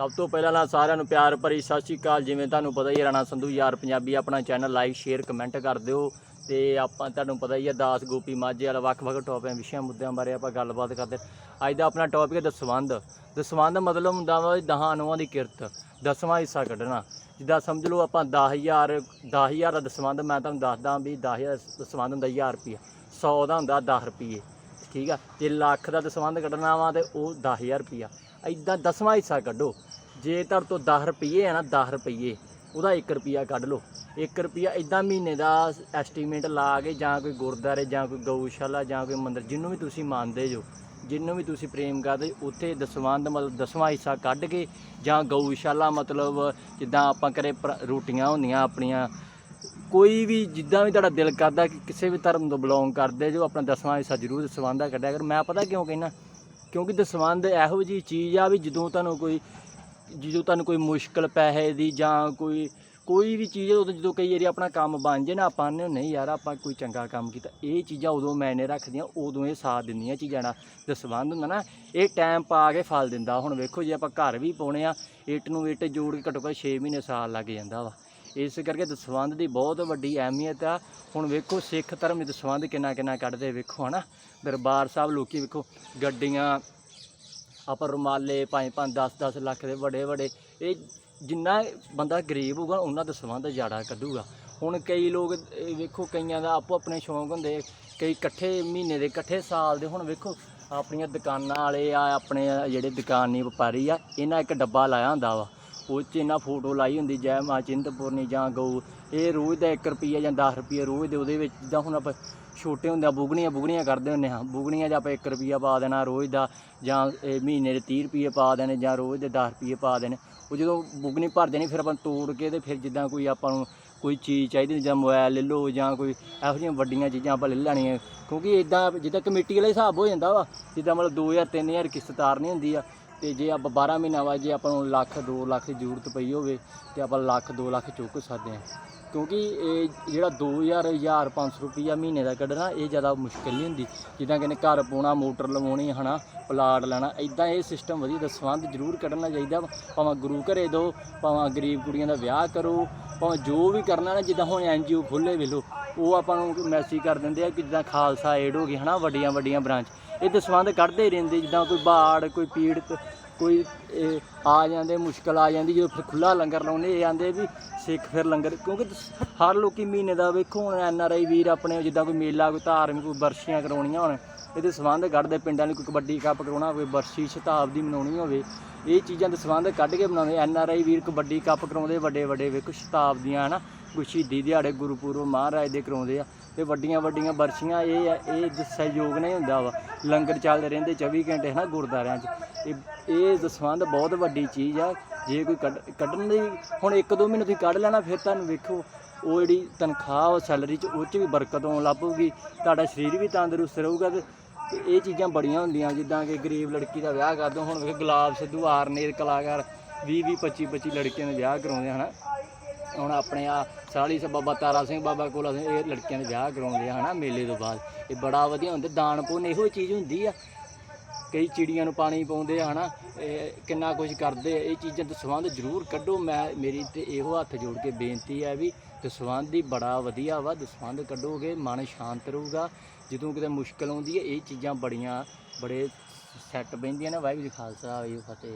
ਸਭ ਤੋਂ ਪਹਿਲਾਂ ਤਾਂ ਸਾਰਿਆਂ ਨੂੰ ਪਿਆਰ ਭਰੀ ਸਤਿ ਸ਼੍ਰੀ ਅਕਾਲ। ਜਿਵੇਂ ਤੁਹਾਨੂੰ ਪਤਾ ਹੀ ਰਾਣਾ ਸੰਧੂ ਯਾਰ ਪੰਜਾਬੀ, ਆਪਣਾ ਚੈਨਲ ਲਾਈਕ ਸ਼ੇਅਰ ਕਮੈਂਟ ਕਰ ਦਿਓ। ਤੇ ਆਪਾਂ ਤੁਹਾਨੂੰ ਪਤਾ ਹੀ ਹੈ, ਦਾਸ, ਗੋਪੀ, ਮਾਝੇ ਵਾਲਾ ਵੱਖ-ਵੱਖ ਟੌਪਿਕਾਂ ਵਿਸ਼ਿਆਂ ਮੁੱਦਿਆਂ ਬਾਰੇ ਆਪਾਂ ਗੱਲਬਾਤ ਕਰਦੇ ਅੱਜ ਦਾ ਆਪਣਾ ਟੌਪਿਕ ਹੈ ਦਸਵੰਧ। ਦਸਵੰਧ ਮਤਲਬ ਹੁੰਦਾ ਵਾ ਦਹਾਂ ਅਨੁਆਂ ਦੀ ਕਿਰਤ, ਦਸਵਾਂ ਹਿੱਸਾ ਕੱਢਣਾ। ਜਿੱਦਾਂ ਸਮਝ ਲਓ ਆਪਾਂ 10000 10000 ਦਾ ਦਸਵੰਧ, ਮੈਂ ਤੁਹਾਨੂੰ ਦੱਸਦਾ ਵੀ 10000 ਦਸਵੰਧ ਹੁੰਦਾ 1000 ਰੁਪਿਆ 100 ਦਾ ਹੁੰਦਾ 10 ਰੁਪਏ ਠੀਕ ਆ? ਜੇ ਲੱਖ ਦਾ ਦਸਵੰਧ ਕੱਢਣਾ ਵਾ ਤੇ ਉਹ 10000 ਰੁਪਿਆ ਐਦਾਂ ਦਸਵਾਂ ਹਿੱਸਾ ਕੱਢੋ। ਜੇ ਤੁਹਾਡੇ ਤੋਂ 10 ਰੁਪਏ ਆ ਨਾ 10 ਰੁਪਏ ਉਹਦਾ 1 ਰੁਪਿਆ ਕੱਢ ਲਓ। 1 ਰੁਪਿਆ ਇਦਾਂ ਮਹੀਨੇ ਦਾ ਐਸਟੀਮੇਟ ਲਾ ਕੇ ਜਾਂ ਕੋਈ ਗੁਰਦਾਰੇ ਜਾਂ ਕੋਈ ਗਊਸ਼ਾਲਾ ਜਾਂ ਕੋਈ ਮੰਦਿਰ ਜਿਹਨੂੰ ਵੀ ਤੁਸੀਂ ਮੰਨਦੇ ਜੋ ਜਿਹਨੂੰ ਵੀ ਤੁਸੀਂ ਪ੍ਰੇਮ ਕਰਦੇ, ਉੱਥੇ ਦਸਵੰਧ ਮਤਲਬ ਦਸਵਾਂ ਹਿੱਸਾ ਕੱਢ ਕੇ ਜਾਂ ਗਊਸ਼ਾਲਾ ਮਤਲਬ ਜਿੱਦਾਂ ਆਪਾਂ ਕਰੇ ਰੋਟੀਆਂ ਹੁੰਦੀਆਂ ਆਪਣੀਆਂ, ਕੋਈ ਵੀ ਜਿੱਦਾਂ ਵੀ ਤੁਹਾਡਾ ਦਿਲ ਕਰਦਾ ਕਿ ਕਿਸੇ ਵੀ ਧਰਮ ਤੋਂ ਬਿਲੋਂਗ ਕਰਦੇ ਜੋ, ਆਪਣਾ ਦਸਵਾਂ ਹਿੱਸਾ ਜ਼ਰੂਰ ਦਸਵੰਧ ਦਾ ਕੱਢਿਆ ਕਰ। ਮੈਂ ਪਤਾ ਕਿਉਂ ਕਹਿਣਾ ਕਿਉਂਕਿ ਦਸਵੰਧ ਇਹੋ ਜੀ ਚੀਜ਼ ਆ ਵੀ ਜਦੋਂ ਤੁਹਾਨੂੰ ਕੋਈ ਜਦੋਂ ਤੁਹਾਨੂੰ ਕੋਈ ਮੁਸ਼ਕਲ ਪੈਸੇ ਦੀ ਜਾਂ ਕੋਈ ਕੋਈ ਵੀ ਚੀਜ਼ ਉਦੋਂ ਜਦੋਂ ਕਈ ਵਾਰੀ ਆਪਣਾ ਕੰਮ ਬਣ ਜੇ ਨਾ ਆਪਾਂ ਨੇ ਨਹੀਂ ਯਾਰ ਆਪਾਂ ਕੋਈ ਚੰਗਾ ਕੰਮ ਕੀਤਾ, ਇਹ ਚੀਜ਼ਾਂ ਉਦੋਂ ਮੈਨੇ ਰੱਖਦੀਆਂ, ਉਦੋਂ ਇਹ ਸਾਥ ਦਿੰਦੀਆਂ ਚੀਜ਼ਾਂ ਨਾਲ। ਦਸਵੰਧ ਹੁੰਦਾ ਨਾ, ਇਹ ਟਾਈਮ ਪਾ ਕੇ ਫਲ ਦਿੰਦਾ। ਹੁਣ ਵੇਖੋ ਜੇ ਆਪਾਂ ਘਰ ਵੀ ਪਾਉਣੇ ਆ, ਇੱਟ ਨੂੰ ਇੱਟ ਜੋੜ ਕੇ ਘੱਟੋ ਘੱਟ 6 ਮਹੀਨੇ ਸਾਲ ਲੱਗ ਜਾਂਦਾ ਵਾ। ਇਸ ਕਰਕੇ ਦਸਵੰਧ ਦੀ ਬਹੁਤ ਵੱਡੀ ਅਹਿਮੀਅਤ ਆ। ਹੁਣ ਵੇਖੋ ਸਿੱਖ ਧਰਮ ਵਿੱਚ ਦਸਵੰਧ ਕਿੰਨਾ ਕਿੰਨਾ ਕੱਢਦੇ ਵੇਖੋ ਹਨਾ। ਦਰਬਾਰ ਸਾਹਿਬ ਲੋਕੀ ਵੇਖੋ ਗੱਡੀਆਂ ਆਪਾਂ ਰੁਮਾਲੇ ਪੰਜ ਪੰਜ 10 10 ਲੱਖ ਦੇ ਵੱਡੇ ਵੱਡੇ, ਇਹ ਜਿੰਨਾ ਬੰਦਾ ਗਰੀਬ ਹੋਊਗਾ ਉਹਨਾਂ ਦਾ ਸੰਬੰਧ ਜਾੜਾ ਕੱਢੂਗਾ। ਹੁਣ ਕਈ ਲੋਕ ਵੇਖੋ ਕਈਆਂ ਦਾ ਆਪੋ ਆਪਣੇ ਸ਼ੌਂਕ ਹੁੰਦੇ ਕਈ ਇਕੱਠੇ ਮਹੀਨੇ ਦੇ, ਇਕੱਠੇ ਸਾਲ ਦੇ। ਹੁਣ ਵੇਖੋ, ਆਪਣੀਆਂ ਦੁਕਾਨਾਂ ਵਾਲੇ ਆ, ਆਪਣੇ ਜਿਹੜੇ ਦੁਕਾਨੀ ਵਪਾਰੀ ਆ, ਇਹਨਾਂ ਇੱਕ ਡੱਬਾ ਲਾਇਆ ਹੁੰਦਾ ਵਾ। ਉਹ 'ਚ ਇਹਨਾਂ ਫੋਟੋ ਲਾਈ ਹੁੰਦੀ, ਜੈ ਮਾਂ ਚਿੰਤਪੁਰਨੀ ਜਾਂ ਗਊ, ਇਹ ਰੋਜ਼ ਦਾ 1 ਰੁਪਿਆ ਜਾਂ 10 ਰੁਪਏ ਰੋਜ਼ ਦੇ ਉਹਦੇ ਵਿੱਚ, ਜਿੱਦਾਂ ਹੁਣ ਆਪਾਂ ਛੋਟੇ ਹੁੰਦੇ ਆ, ਬੁਗਣੀਆਂ ਬੁਗਣੀਆਂ ਕਰਦੇ ਹੁੰਦੇ ਹਾਂ, ਬੁਗਣੀਆਂ 'ਚ ਆਪਾਂ 1 ਰੁਪਿਆ ਪਾ ਦੇਣਾ ਰੋਜ਼ ਦਾ, ਜਾਂ ਇਹ ਮਹੀਨੇ ਦੇ 30 ਰੁਪਏ ਪਾ ਦੇਣੇ, ਜਾਂ ਰੋਜ਼ ਦੇ 10 ਰੁਪਏ ਪਾ ਦੇਣੇ, ਉਹ ਜਦੋਂ ਬੁਗਣੀ ਭਰ ਦੇਣੀ ਫਿਰ ਆਪਾਂ ਤੋੜ ਕੇ ਤੇ ਫਿਰ ਜਿੱਦਾਂ ਕੋਈ ਆਪਾਂ ਨੂੰ ਕੋਈ ਚੀਜ਼ ਚਾਹੀਦੀ ਜਾਂ ਮੋਬਾਈਲ ਲੈ ਲਓ, ਜਾਂ ਕੋਈ ਇਹੋ ਜਿਹੀਆਂ ਵੱਡੀਆਂ ਚੀਜ਼ਾਂ ਆਪਾਂ ਲੈ ਲੈਣੀਆਂ, ਕਿਉਂਕਿ ਇਦਾਂ ਜਿੱਦਾਂ ਕਮੇਟੀ ਵਾਲਾ ਹਿਸਾਬ ਹੋ ਜਾਂਦਾ ਵਾ, ਜਿੱਦਾਂ ਮਤਲਬ 2000 3000 ਕਿਸ਼ਤ ਤਾਰਨੀ ਹੁੰਦੀ ਆ ਤੇ ਜੇ ਆਪਾਂ 12 ਮਹੀਨਾ ਬਾਅਦ ਜੇ ਆਪਾਂ ਨੂੰ ਲੱਖ 2 ਲੱਖ ਦੀ ਜ਼ਰੂਰਤ ਪਈ ਹੋਵੇ ਤੇ ਆਪਾਂ ਲੱਖ 2 ਲੱਖ ਚੁੱਕ ਸਕਦੇ ਹਾਂ। ਕਿਉਂਕਿ ਇਹ ਜਿਹੜਾ 2000 1500 ਰੁਪਈਆ ਮਹੀਨੇ ਦਾ ਕੱਢਣਾ, ਇਹ ਜ਼ਿਆਦਾ ਮੁਸ਼ਕਿਲ ਨਹੀਂ ਹੁੰਦੀ। ਜਿੱਦਾਂ ਕਹਿੰਦੇ ਘਰ ਪਾਉਣਾ, ਮੋਟਰ ਲਵਾਉਣੀ ਹਨਾ, ਪਲਾਟ ਲੈਣਾ ਇਦਾਂ ਇਹ ਸਿਸਟਮ ਵਧੀਆ ਦਸਵੰਧ ਜ਼ਰੂਰ ਕੱਢਣਾ ਚਾਹੀਦਾ ਭਾਵੇਂ ਗੁਰੂ ਘਰੇ ਦਿਓ ਭਾਵੇਂ ਗਰੀਬ ਕੁੜੀਆਂ ਦਾ ਵਿਆਹ ਕਰੋ, ਭਾਵੇਂ ਜੋ ਵੀ ਕਰਨਾ ਨਾ, ਜਿੱਦਾਂ ਹੁਣ ਐਨਜੀਓ ਖੁੱਲੇ ਵੇਲੋ ਉਹ ਆਪਾਂ ਨੂੰ ਮੈਸੇਜ ਕਰ ਦਿੰਦੇ ਆ ਕਿ ਜਿੱਦਾਂ ਖਾਲਸਾ ਏਡ ਹੋ ਗਈ, ਹਨਾ, ਵੱਡੀਆਂ ਵੱਡੀਆਂ ਬ੍ਰਾਂਚ ਇਹ ਦਸਵੰਧ ਕੱਢਦੇ ਹੀ ਰਹਿੰਦੇ, ਜਿੱਦਾਂ ਕੋਈ ਬਾੜ, ਕੋਈ ਪੀੜਤ, ਕੋਈ, ਇਹ, ਆ ਜਾਂਦੇ, ਮੁਸ਼ਕਲ ਆ ਜਾਂਦੀ, ਜਦੋਂ ਫਿਰ ਖੁੱਲਾ ਲੰਗਰ ਲਾਉਂਦੇ, ਇਹ ਆਂਦੇ ਵੀ ਸਿੱਖ ਫਿਰ ਲੰਗਰ, ਕਿਉਂਕਿ ਹਰ ਲੋਕੀ ਮਹੀਨੇ ਦਾ ਵੇਖੋ, ਹੁਣ ਐਨ ਆਰ ਆਈ ਵੀਰ ਆਪਣੇ, ਜਿੱਦਾਂ ਕੋਈ ਮੇਲਾ, ਕੋਈ ਧਾਰਮਿਕ, ਕੋਈ ਬਰਸ਼ੀਆਂ ਕਰਾਉਣੀਆਂ ਹੋਣ ਇਹਦੇ ਸੰਬੰਧ ਕੱਢਦੇ ਪਿੰਡਾਂ ਲਈ, ਕੋਈ ਕਬੱਡੀ ਕੱਪ ਕਰਾਉਣਾ ਕੋਈ ਬਰਸ਼ੀ ਸ਼ਤਾਬਦੀ ਮਨਾਉਣੀ ਹੋਵੇ, ਇਹ ਚੀਜ਼ਾਂ ਦੇ ਸੰਬੰਧ ਕੱਢ ਕੇ ਬਣਾਉਂਦੇ, ਐਨ ਆਰ ਆਈ ਵੀਰ ਕਬੱਡੀ ਕੱਪ ਕਰਾਉਂਦੇ, ਵੱਡੇ ਵੱਡੇ ਵੇਖੋ, ਸ਼ਤਾਬਦੀਆਂ, ਹਨਾ। ਕੋਈ ਸ਼ਹੀਦੀ ਦਿਹਾੜੇ ਗੁਰਪੁਰਬ ਮਹਾਰਾਜ ਦੇ ਕਰਾਉਂਦੇ ਆ ਤੇ ਵੱਡੀਆਂ ਵੱਡੀਆਂ ਬਰਸ਼ੀਆਂ, ਇਹ ਆ, ਇਹ ਸਹਿਯੋਗ ਨਹੀਂ ਹੁੰਦਾ ਵਾ। ਲੰਗਰ ਚੱਲਦੇ ਰਹਿੰਦੇ 24 ਘੰਟੇ, ਹਨਾ ਗੁਰਦਾਰਿਆਂ 'ਚ। ਇਹ ਇਹ ਦਸਵੰਧ ਬਹੁਤ ਵੱਡੀ ਚੀਜ਼ ਆ। ਜੇ ਕੋਈ ਕੱਢ, ਕੱਢਣ ਦੀ ਹੁਣ ਇੱਕ ਦੋ ਮਹੀਨੇ ਤੁਸੀਂ ਕੱਢ ਲੈਣਾ, ਫਿਰ ਤੁਹਾਨੂੰ ਵੇਖੋ, ਉਹ ਜਿਹੜੀ ਤਨਖਾਹ ਉਹ ਸੈਲਰੀ 'ਚ, ਉਹ 'ਚ ਵੀ ਬਰਕਤ ਆਉਣ ਲੱਗ ਤੁਹਾਡਾ ਸਰੀਰ ਵੀ ਤੰਦਰੁਸਤ ਰਹੂਗਾ ਤੇ ਇਹ ਚੀਜ਼ਾਂ ਬੜੀਆਂ ਹੁੰਦੀਆਂ, ਜਿੱਦਾਂ ਕਿ ਗਰੀਬ ਲੜਕੀ ਦਾ ਵਿਆਹ ਕਰ ਦੋ ਹੁਣ ਵੇਖ, ਗੁਲਾਬ ਸਿੱਧੂ, ਆਰਨੇਰ ਕਲਾਕਾਰ 20 20 25 25 ਲੜਕੀਆਂ ਦੇ ਵਿਆਹ ਕਰਾਉਂਦੇ ਹਨਾ। ਹੁਣ ਆਪਣੇ ਆ ਸਾਲੀ ਸ ਬਾਬਾ ਤਾਰਾ ਸਿੰਘ, ਬਾਬਾ ਕੋਲਾ ਸਿੰਘ, ਇਹ ਲੜਕੀਆਂ ਦੇ ਵਿਆਹ ਕਰਾਉਂਦੇ ਆ, ਹਨਾ, ਮੇਲੇ ਤੋਂ ਬਾਅਦ। ਇਹ ਬੜਾ ਵਧੀਆ ਹੁੰਦਾ, ਦਾਨ ਪੁੰਨ ਇਹੋ ਚੀਜ਼ ਹੁੰਦੀ ਆ। ਕਈ ਚਿੜੀਆਂ ਨੂੰ ਪਾਣੀ ਪਾਉਂਦੇ ਆ, ਹਨਾ, ਇਹ ਕਿੰਨਾ ਕੁਝ ਕਰਦੇ ਆ, ਇਹ ਚੀਜ਼ਾਂ ਤੋਂ ਸੰਬੰਧ ਜ਼ਰੂਰ ਕੱਢੋ। ਮੈਂ, ਮੇਰੀ ਤੇ ਇਹੋ ਹੱਥ ਜੋੜ ਕੇ ਬੇਨਤੀ ਹੈ ਵੀ ਦਸਵੰਧ ਹੀ ਬੜਾ ਵਧੀਆ ਵਾ, ਦਸਵੰਧ ਕੱਢੋਗੇ, ਮਨ ਸ਼ਾਂਤ ਰਹੂਗਾ। ਜਦੋਂ ਕਿਤੇ ਮੁਸ਼ਕਲ ਆਉਂਦੀ ਹੈ ਇਹ ਚੀਜ਼ਾਂ ਬੜੀਆਂ, ਬੜੇ ਸੈੱਟ ਬਹਿੰਦੀਆਂ ਨੇ, ਵਾਹਿਗੁਰੂ ਜੀ ਖਾਲਸਾ, ਵਾਹਿਗੁਰੂ ਜੀ ਫਤਿਹ।